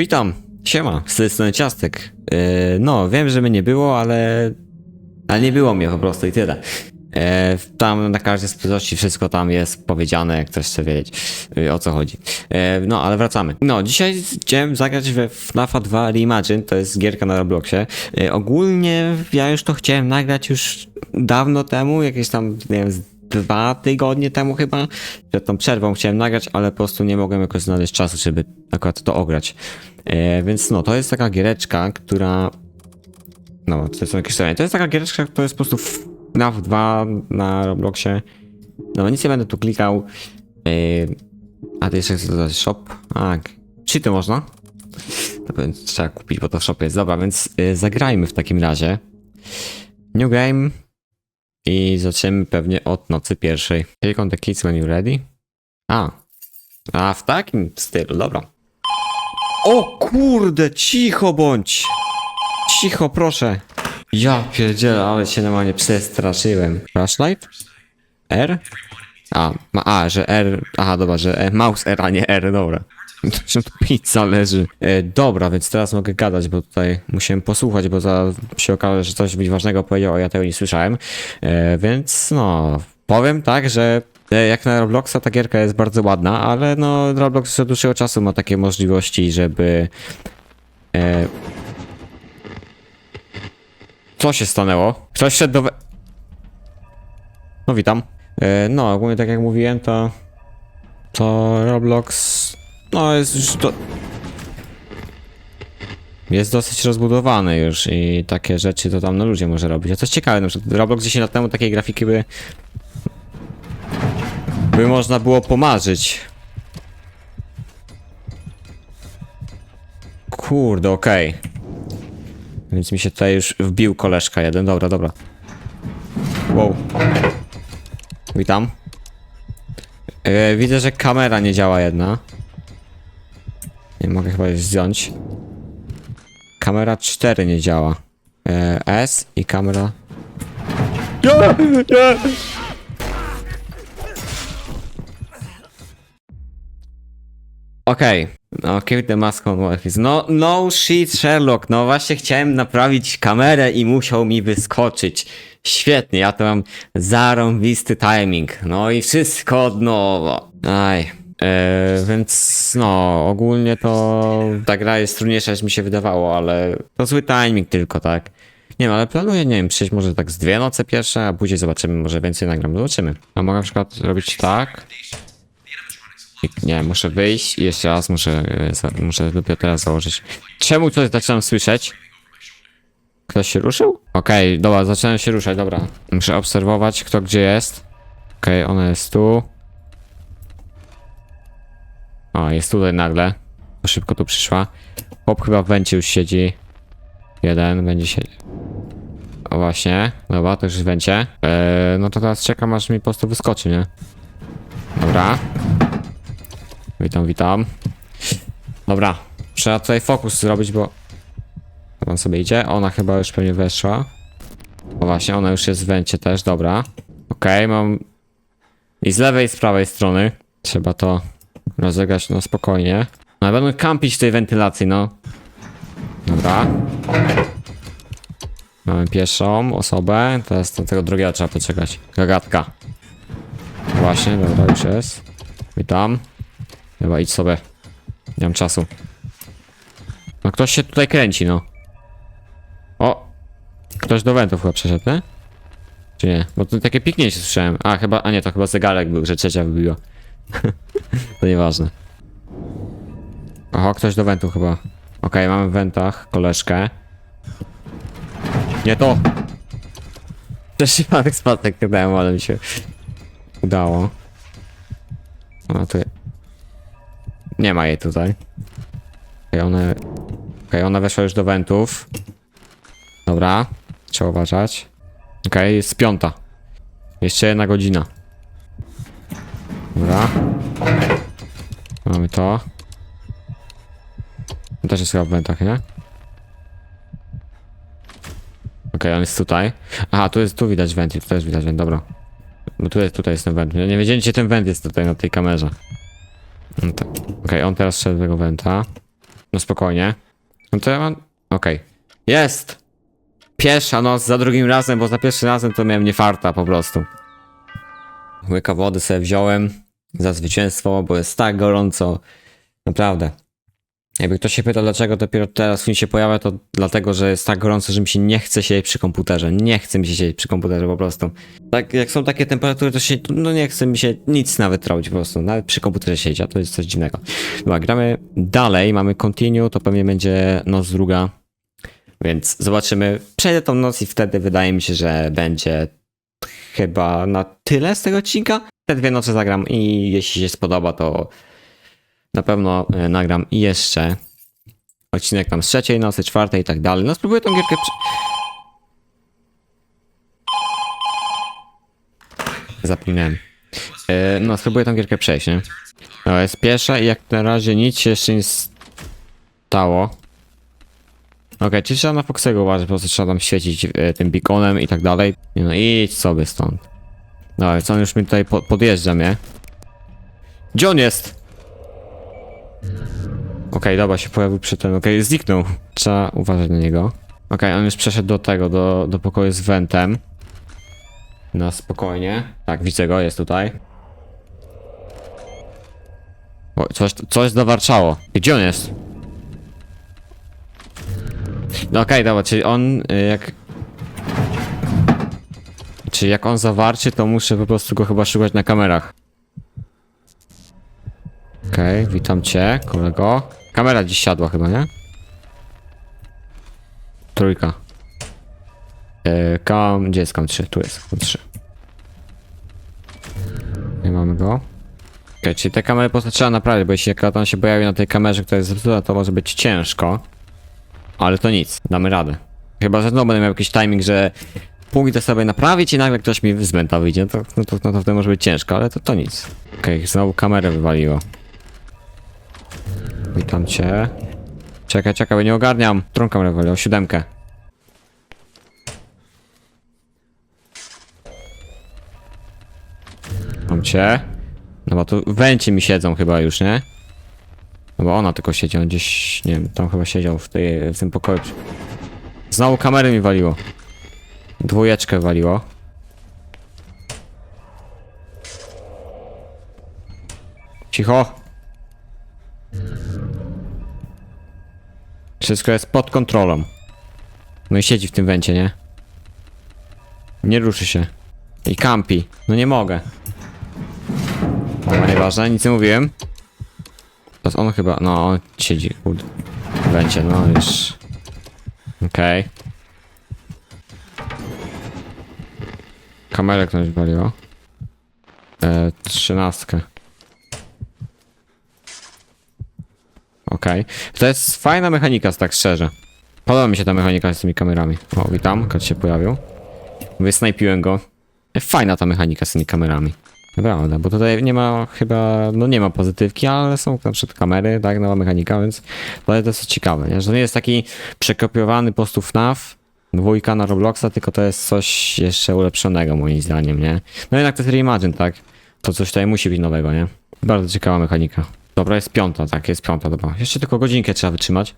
Witam, siema, z tej strony Ciastek. Yy, no, wiem, że mnie nie było, ale... Ale nie było mnie po prostu i tyle. E, tam na każdej społeczności wszystko tam jest powiedziane, jak ktoś chce wiedzieć e, o co chodzi. E, no, ale wracamy. No, dzisiaj chciałem zagrać we FNAFa 2 Reimagine, to jest gierka na Robloxie. E, ogólnie ja już to chciałem nagrać już dawno temu, jakieś tam, nie wiem, dwa tygodnie temu chyba. Przed tą przerwą chciałem nagrać, ale po prostu nie mogłem jakoś znaleźć czasu, żeby akurat to ograć. E, więc no, to jest taka giereczka, która no, to są jakieś. To jest taka giereczka, to jest po prostu FNAF 2 na Robloxie. No, nic nie będę tu klikał. Yy, a to jeszcze chcę dodać shop. A, czy to można? To trzeba kupić, bo to w shopie jest. Dobra, więc yy, zagrajmy w takim razie. New game. I zaczniemy pewnie od nocy pierwszej. Take on the kids when you're ready. A. A, w takim stylu, dobra. O kurde, cicho bądź! Cicho, proszę. Ja pierdzielę, ale się normalnie przestraszyłem. Flashlight? R? A, ma, a, że R, aha, dobra, że e, mouse R, a nie R, dobra. Że tu pizza leży. E, dobra, więc teraz mogę gadać, bo tutaj musiałem posłuchać, bo za się okaże, że coś ważnego powiedział, a ja tego nie słyszałem. E, więc no, powiem tak, że e, jak na Robloxa ta gierka jest bardzo ładna, ale no Roblox od dłuższego czasu ma takie możliwości, żeby e, co się stanęło? Ktoś szedł do... No witam. E, No, ogólnie tak jak mówiłem, to... To Roblox... No, jest już to... Jest dosyć rozbudowany już i takie rzeczy to tam no ludzie może robić. A coś ciekawe, na przykład Roblox 10 lat temu takiej grafiki by... By można było pomarzyć. Kurde, okej. Więc mi się tutaj już wbił koleżka jeden. Dobra, dobra. Wow. Witam. E, widzę, że kamera nie działa jedna. Chyba zdjąć. Kamera 4 nie działa. E, S i kamera... Nie, nie. Okej. No, keep the mask on while he's- No, no shit, Sherlock. No właśnie chciałem naprawić kamerę i musiał mi wyskoczyć. Świetnie, ja to mam zarąbisty timing. No i wszystko od nowa. Aj. E, więc no, ogólnie to ta gra jest trudniejsza niż mi się wydawało, ale to zły timing tylko, tak? Nie wiem, ale planuję, nie wiem, przyjść może tak z dwie noce pierwsze, a później zobaczymy, może więcej nagram, zobaczymy. A mogę na przykład robić tak. I- Nie, muszę wyjść i jeszcze raz muszę, e, muszę dopiero teraz założyć. Czemu coś zaczynam słyszeć? Ktoś się ruszył? Okej, dobra, zacząłem się ruszać, dobra. Muszę obserwować, kto gdzie jest. Okej, ona jest tu. O, jest tutaj nagle. Bo szybko tu przyszła. Chłop chyba w węcie już siedzi. Jeden będzie siedzieć. O właśnie, dobra, to już w węcie. Eee, no to teraz czekam aż mi po prostu wyskoczy, nie? Dobra. Witam, witam. Dobra, trzeba tutaj fokus zrobić, bo... Tam sobie idzie. Ona chyba już pewnie weszła. O właśnie, ona już jest w węcie też, dobra. Okej, mam... I z lewej i z prawej strony. Trzeba to rozegrać no spokojnie. No ale będę kampić w tej wentylacji, no. Dobra. Mamy pierwszą osobę. Teraz do tego drugiego trzeba poczekać. Gagatka. Właśnie, dobra, już jest. Witam. Chyba idź sobie. Nie mam czasu. No ktoś się tutaj kręci, no. O! Ktoś do wentów chyba przeszedł, nie? Czy nie? Bo tu takie piknięcie słyszałem. A, chyba, a nie, to chyba zegarek był, że trzecia wybiła. to nieważne. Oho, ktoś do wentu chyba. Okej, mamy w wentach koleżkę. Nie to! Też przypadek spadek dałem, ale mi się udało. A tu nie ma jej tutaj. Okej, ona... Okej, ona weszła już do wentów. Dobra, trzeba uważać. Okej, jest piąta. Jeszcze jedna godzina. Dobra. Mamy to. On też jest chyba w wentach, nie? Okej, on jest tutaj. Aha, tu jest, tu widać went, tu też widać went, dobra. Bo tu jest, tutaj jest ten went. Nie wiedziałem, gdzie ten went jest tutaj na tej kamerze. No tak. Okej, on teraz szedł do tego wenta. No spokojnie. No to ja mam... Okej. Jest! Pierwsza noc za drugim razem, bo za pierwszym razem to miałem niefarta po prostu. Łyka wody sobie wziąłem za zwycięstwo, bo jest tak gorąco. Naprawdę. Jakby ktoś się pytał, dlaczego dopiero teraz film się pojawia, to dlatego, że jest tak gorąco, że mi się nie chce siedzieć przy komputerze. Nie chce mi się siedzieć przy komputerze po prostu. Tak, jak są takie temperatury, to się, no nie chce mi się nic nawet robić po prostu. Nawet przy komputerze siedzieć, a to jest coś dziwnego. Dobra, gramy dalej, mamy continue, to pewnie będzie noc druga. Więc zobaczymy. Przejdę tą noc i wtedy wydaje mi się, że będzie chyba na tyle z tego odcinka. Te dwie noce zagram i jeśli się spodoba, to na pewno e, nagram jeszcze odcinek tam z trzeciej nocy, czwartej i tak dalej. No spróbuję tą gierkę. Zapomniałem. E, No spróbuję tą gierkę przejść, nie? No, jest pierwsza i jak na razie nic się jeszcze nie stało. Okej, czy trzeba na Foxego uważać, po prostu trzeba tam świecić e, tym beaconem i tak dalej. No idź sobie stąd. Dobra, co on już mi tutaj po podjeżdża mnie. Gdzie on jest? Okej, dobra, się pojawił przy tym. Okej, zniknął. Trzeba uważać na niego. Okej, on już przeszedł do tego, do, do pokoju z wentem. Na spokojnie. Tak, widzę go, jest tutaj. O, coś, coś zawarczało. Gdzie on jest? No okej, dobra, czyli on y, jak... Czyli jak on zawarczy, to muszę po prostu go chyba szukać na kamerach. Okej, witam cię, kolego. Kamera dziś siadła chyba, nie? Trójka. E, kam... Gdzie jest kam 3? Tu jest kam 3. Nie mamy go. Okej, czyli te kamery po trzeba naprawić, bo jeśli on się pojawi na tej kamerze, która jest zepsuta, to może być ciężko. Ale to nic, damy radę. Chyba, że znowu będę miał jakiś timing, że pójdę sobie naprawić i nagle ktoś mi z menta wyjdzie, to, no to, no to wtedy może być ciężko, ale to, to nic. Okej, znowu kamerę wywaliło. Witam cię. Czekaj, czekaj, bo nie ogarniam. Którą kamerę wywaliło? Siódemkę. Mam cię. No bo tu węcie mi siedzą chyba już, nie? No bo ona tylko siedzi, on gdzieś, nie wiem, tam chyba siedział w, tej, w tym pokoju. Znowu kamery mi waliło. Dwójeczkę waliło. Cicho. Wszystko jest pod kontrolą. No i siedzi w tym węcie, nie? Nie ruszy się. I kampi. No nie mogę. Dobra, nieważne, nic nie mówiłem. Teraz on chyba, no on siedzi, kurde. W węcie, no już. Okej. Kamerę ktoś waliło. E, trzynastkę. Okej. To jest fajna mechanika, tak szczerze. Podoba mi się ta mechanika z tymi kamerami. O, witam, kot się pojawił. Mówię, snajpiłem go. Fajna ta mechanika z tymi kamerami. Prawda, bo tutaj nie ma chyba, no nie ma pozytywki, ale są na przykład kamery, tak, nowa mechanika, więc to jest ciekawe, nie? że to nie jest taki przekopiowany po prostu FNAF, dwójka na Robloxa, tylko to jest coś jeszcze ulepszonego moim zdaniem, nie? No jednak to jest Reimagine, tak? To coś tutaj musi być nowego, nie? Bardzo ciekawa mechanika. Dobra, jest piąta, tak, jest piąta, dobra. Jeszcze tylko godzinkę trzeba wytrzymać.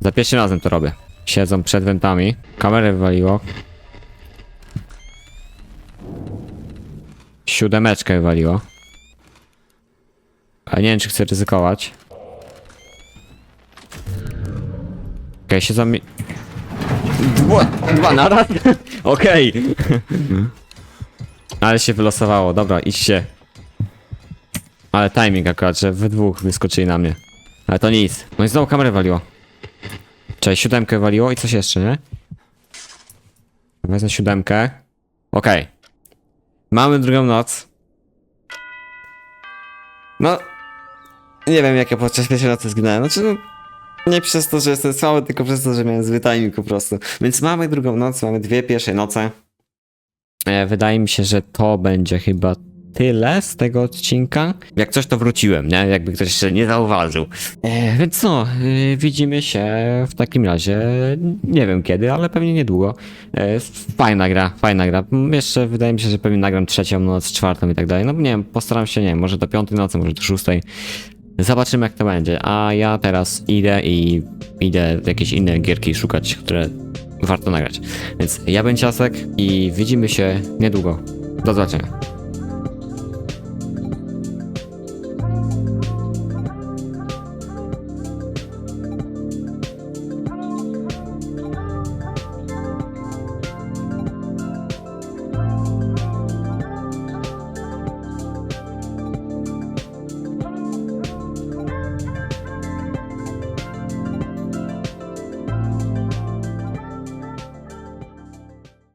Za pierwszym razem to robię. Siedzą przed wentami, kamerę wywaliło. Siódemeczkę wywaliło. A nie wiem, czy chcę ryzykować. Okej, okay, się zami... Dwa, dwa naraz? Okej. Ale się wylosowało, dobra, idźcie. Ale timing akurat, że we dwóch wyskoczyli na mnie. Ale to nic. No i znowu kamerę waliło. Cześć, siódemkę waliło i coś jeszcze, nie? Wezmę siódemkę. Okej. Mamy drugą noc. No. Nie wiem, jak ja podczas pierwszej nocy zginąłem. Znaczy, no. Nie przez to, że jestem słaby, tylko przez to, że miałem zły timing po prostu. Więc mamy drugą noc, mamy dwie pierwsze noce. E, wydaje mi się, że to będzie chyba tyle z tego odcinka. Jak coś to wróciłem, nie? Jakby ktoś jeszcze nie zauważył. E, więc no, e, widzimy się w takim razie, nie wiem kiedy, ale pewnie niedługo. E, fajna gra, fajna gra. Jeszcze wydaje mi się, że pewnie nagram trzecią noc, czwartą i tak dalej. No nie wiem, postaram się, nie wiem, może do piątej nocy, może do szóstej. Zobaczymy jak to będzie, a ja teraz idę i idę jakieś inne gierki szukać, które warto nagrać. Więc ja bym Ciasek i widzimy się niedługo. Do zobaczenia.